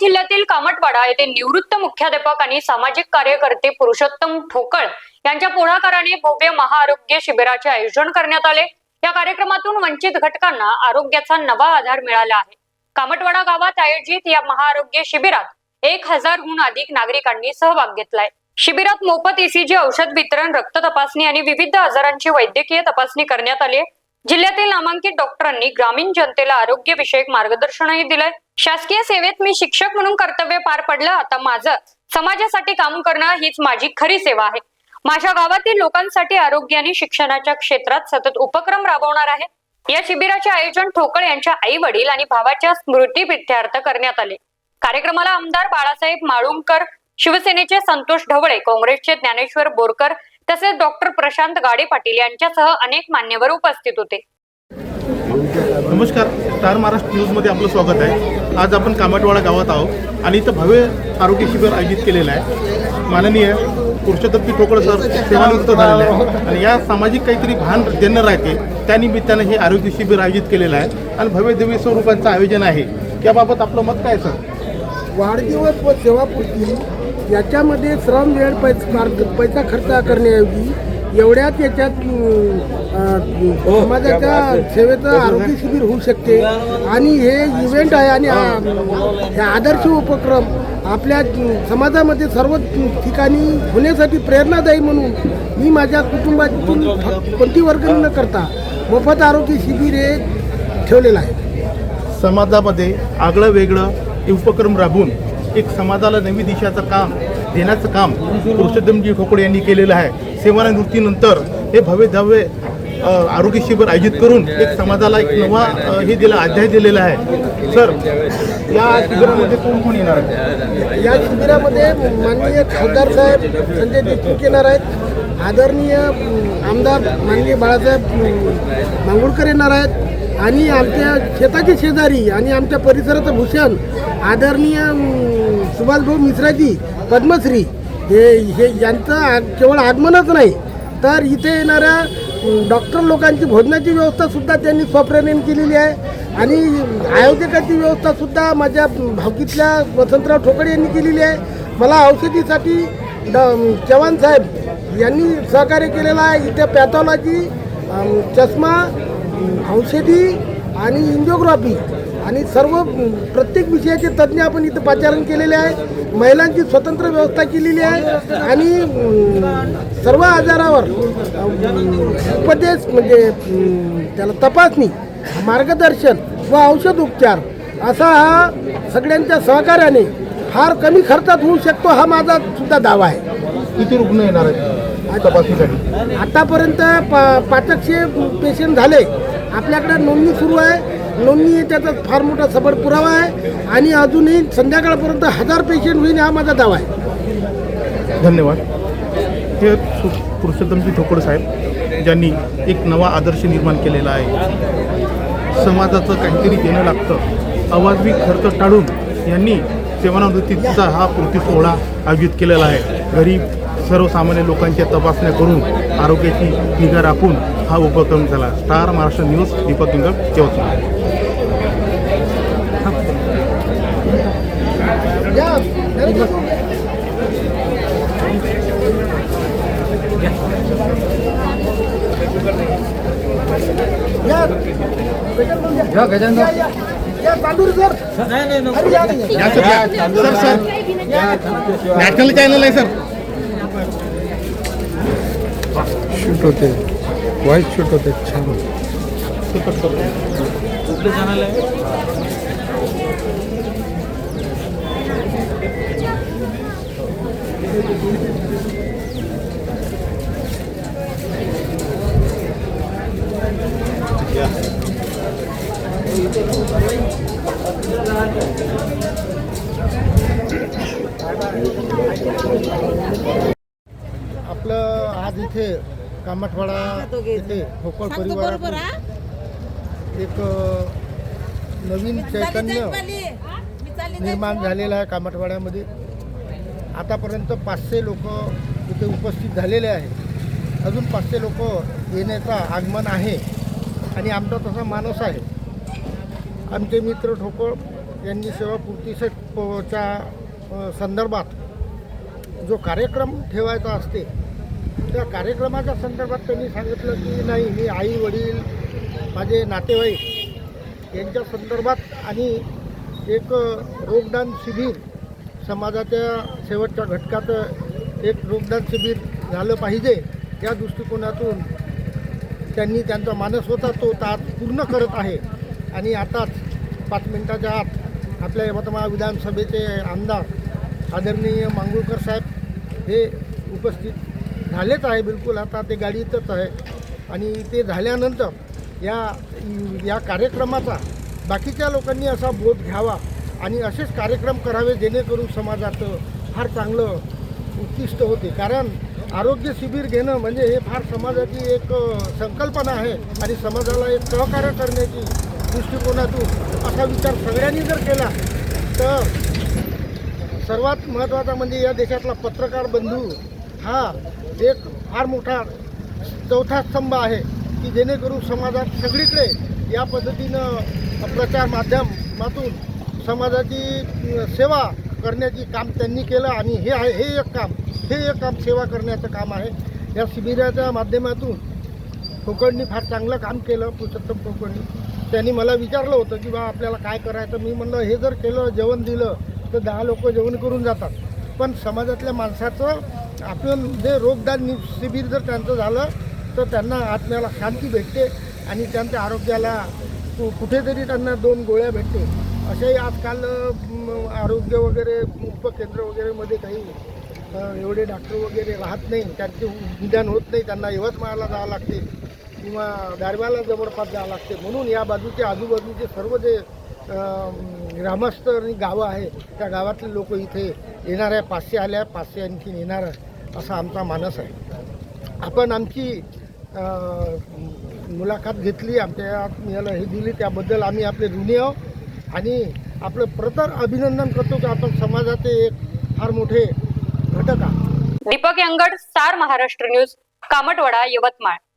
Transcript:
जिल्ह्यातील कामटवाडा येथे निवृत्त मुख्याध्यापक आणि सामाजिक कार्यकर्ते पुरुषोत्तम ठोकळ यांच्या पुढाकाराने भव्य महाआरोग्य शिबिराचे आयोजन करण्यात आले. या कार्यक्रमातून वंचित घटकांना आरोग्याचा नवा आधार मिळाला आहे. कामटवाडा गावात आयोजित या महाआरोग्य शिबिरात एक हजारहून अधिक नागरिकांनी सहभाग घेतलाय. शिबिरात मोफत ईसीजी औषध वितरण रक्त तपासणी आणि विविध आजारांची वैद्यकीय तपासणी करण्यात आली जिल्ह्यातील नामांकित डॉक्टरांनी ग्रामीण जनतेला आरोग्य विषयक मार्गदर्शनही दिलंय. शासकीय सेवेत मी शिक्षक म्हणून कर्तव्य पार पडलं आता माझं समाजासाठी काम करणं हीच माझी खरी सेवा आहे. माझ्या गावातील लोकांसाठी आरोग्य आणि शिक्षणाच्या क्षेत्रात सतत उपक्रम राबवणार आहे. या शिबिराचे आयोजन ठोकळ यांच्या आई वडील आणि भावाच्या स्मृतीप्रित्यर्थ करण्यात आले. कार्यक्रमाला आमदार बाळासाहेब माळुंकर शिवसेनेचे संतोष ढवळे काँग्रेसचे ज्ञानेश्वर बोरकर तसेच डॉक्टर प्रशांत गाडे पाटील यांच्यासह अनेक मान्यवर उपस्थित होते. नमस्कार स्टार महाराष्ट्र न्यूजमध्ये आपलं स्वागत आहे. आज आपण कामटवाडा गावात आहोत आणि इथं भव्य आरोग्य शिबिर आयोजित केलेलं आहे. माननीय पुरुषोत्तम ठोकळ सर सेवानिवृत्त झालेले आहे आणि या सामाजिक काहीतरी भान ज्यांना राहते त्यानिमित्तानं हे आरोग्य शिबिर आयोजित केलेलं आहे. आणि भव्य दिव्य स्वरूपांचं आयोजन आहे. याबाबत आपलं मत काय सर? वाढदिवस व सेवापूर्ती याच्यामध्ये श्रम वेळ पैसा पैसा खर्च करण्याऐवजी एवढ्याच याच्यात अं, समाजाच्या सेवेचं आरोग्य शिबिर होऊ शकते. आणि हे इव्हेंट आहे आणि हा- हे आदर्श उपक्रम आपल्या समाजामध्ये सर्व ठिकाणी होण्यासाठी प्रेरणादायी म्हणून मी माझ्या कुटुंबातून कोणती वर्गणी न करता मोफत आरोग्य शिबिर हे ठेवलेलं आहे. समाजामध्ये आगळं वेगळं उपक्रम राबवून एक समाजाला नवी दिशाचं काम देण्याचं काम पुरुषोत्तमजी ठोकळे यांनी केलेलं आहे. सेवानिवृत्तीनंतर हे भव्य धव्य आरोग्य शिबिर आयोजित करून एक समाजाला एक नवा हे दिला अध्याय दिलेला आहे. सर या शिबिरामध्ये कोण कोण येणार आहे? या शिबिरामध्ये माननीय खासदार साहेब संजय देशमुख येणार आहेत. आदरणीय आमदार माननीय बाळासाहेब मांगुळकर येणार आहेत. आणि आमच्या शेताचे शेजारी आणि आमच्या परिसराचं भूषण आदरणीय सुभाषभाऊ मिश्राजी पद्मश्री हे हे यांचं आग- केवळ आगमनच नाही. तर इथे येणाऱ्या डॉक्टर लोकांची भोजनाची व्यवस्थासुद्धा त्यांनी स्वप्रेरण केलेली आहे. आणि आयोजकाची व्यवस्थासुद्धा माझ्या भावकीतल्या वसंतराव ठोकळे यांनी केलेली आहे. मला औषधीसाठी ड चव्हाण साहेब यांनी सहकार्य केलेलं आहे. इथे पॅथॉलॉजी चष्मा औषधी आणि इंजिओग्राफी आणि सर्व प्रत्येक विषयाचे तज्ज्ञ आपण इथं पाचारण केलेले आहे. महिलांची स्वतंत्र व्यवस्था केलेली आहे. आणि सर्व आजारावर उपदेश म्हणजे त्याला तपासणी मार्गदर्शन व औषध उपचार असा हा सगळ्यांच्या सहकार्याने फार कमी खर्चात होऊ शकतो हा माझा सुद्धा दावा आहे. किती रुग्ण येणार आहेत तपासणीसाठी? आतापर्यंत पा पाचकशे पेशंट झाले. आपल्याकडे नोंदणी सुरू आहे. नोंदणी त्याचा फार मोठा सबळ पुरावा आहे आणि अजूनही संध्याकाळपर्यंत हजार पेशंट होईल हा माझा दावा आहे. धन्यवाद. हे सु पुरुषोत्तमजी ठोकड साहेब ज्यांनी एक नवा आदर्श निर्माण केलेला आहे. समाजाचं काहीतरी देणं लागतं. अवाजवी खर्च टाळून यांनी सेवानिवृत्तीचा हा कृती सोहळा आयोजित केलेला आहे. गरीब सर्वसामान्य लोकांच्या तपासण्या करून आरोग्याची निगा राखून हा उपक्रम झाला. स्टार महाराष्ट्र न्यूज दीपक इंगळ यवतमाळ या या या, या. या तांदूळ सर अरे या, या. या सर या. सर सर नॅशनल चॅनल आहे सर शूट होते व्हाईट शूट होते छान आपलं आज इथे कामठवाडा इथे ठोकळ परिवारात एक नवीन चैतन्य निर्माण झालेलं आहे कामठवाड्यामध्ये आतापर्यंत पाचशे लोक इथे उपस्थित झालेले आहेत. अजून पाचशे लोक येण्याचा आगमन आहे. आणि आमचा तसा माणूस आहे. आमचे मित्र ठोकळ यांनी सेवापूर्तीच्या संदर्भात जो कार्यक्रम ठेवायचा असते त्या कार्यक्रमाच्या संदर्भात त्यांनी सांगितलं की नाही मी आई वडील माझे नातेवाईक यांच्या संदर्भात आणि एक रोगदान शिबिर समाजाच्या शेवटच्या घटकात एक रोगदान शिबिर झालं पाहिजे. या दृष्टिकोनातून त्यांनी त्यांचा मानस होता तो तात पूर्ण करत आहे. आणि आताच पाच मिनिटाच्या आत आपल्या यवतमाळ विधानसभेचे आमदार आदरणीय मांगुळकर साहेब हे उपस्थित झालेच आहे बिलकुल. आता ते गाडीतच आहे. आणि ते झाल्यानंतर या या कार्यक्रमाचा बाकीच्या लोकांनी असा बोध घ्यावा आणि असेच कार्यक्रम करावे जेणेकरून समाजाचं फार चांगलं उत्तिष्ठ होते. कारण आरोग्य शिबिर घेणं म्हणजे हे फार समाजाची एक संकल्पना आहे आणि समाजाला एक सहकार्य करण्याची दृष्टिकोनातून असा विचार सगळ्यांनी जर केला तर सर्वात महत्त्वाचा म्हणजे या देशातला पत्रकार बंधू हा एक फार मोठा चौथा स्तंभ आहे की जेणेकरून समाजात सगळीकडे या पद्धतीनं प्रचार माध्यमातून समाजाची सेवा करण्याची काम त्यांनी केलं आणि हे आहे हे एक काम हे एक काम सेवा करण्याचं काम आहे. या शिबिराच्या माध्यमातून कोकणनी फार चांगलं काम केलं पुरुषोत्तम कोकणनी. त्यांनी मला विचारलं होतं की बा आपल्याला काय करायचं? मी म्हणलं हे जर केलं जेवण दिलं तर दहा लोक जेवण करून जातात. पण समाजातल्या माणसाचं आपण जे रोगदान शिबिर जर त्यांचं झालं तर त्यांना आत्म्याला शांती भेटते. आणि त्यांच्या आरोग्याला कु- कुठेतरी त्यांना दोन गोळ्या भेटते अशाही आजकाल आरोग्य वगैरे उपकेंद्र वगैरेमध्ये काही एवढे डॉक्टर वगैरे राहत नाही. त्यांचे निदान होत नाही. त्यांना यवतमाळला जावं लागते किंवा दारव्याला जवळपास जावं लागते. म्हणून या बाजूचे आजूबाजूचे सर्व जे ग्रामस्थ आणि गावं आहे त्या गावातले लोक इथे येणार आहे पाचशे आल्या पाचशे आणखीन येणार आहे असा आमचा मानस आहे. आपण आमची मुलाखत घेतली आमच्या याला हे दिली त्याबद्दल आम्ही आपले ऋणी आहोत. आणि आपलं प्रतर अभिनंदन करतो की आपण समाजाचे एक फार मोठे घटक आहात. Deepak Yangad star Maharashtra news Kamatwada Yavatmal.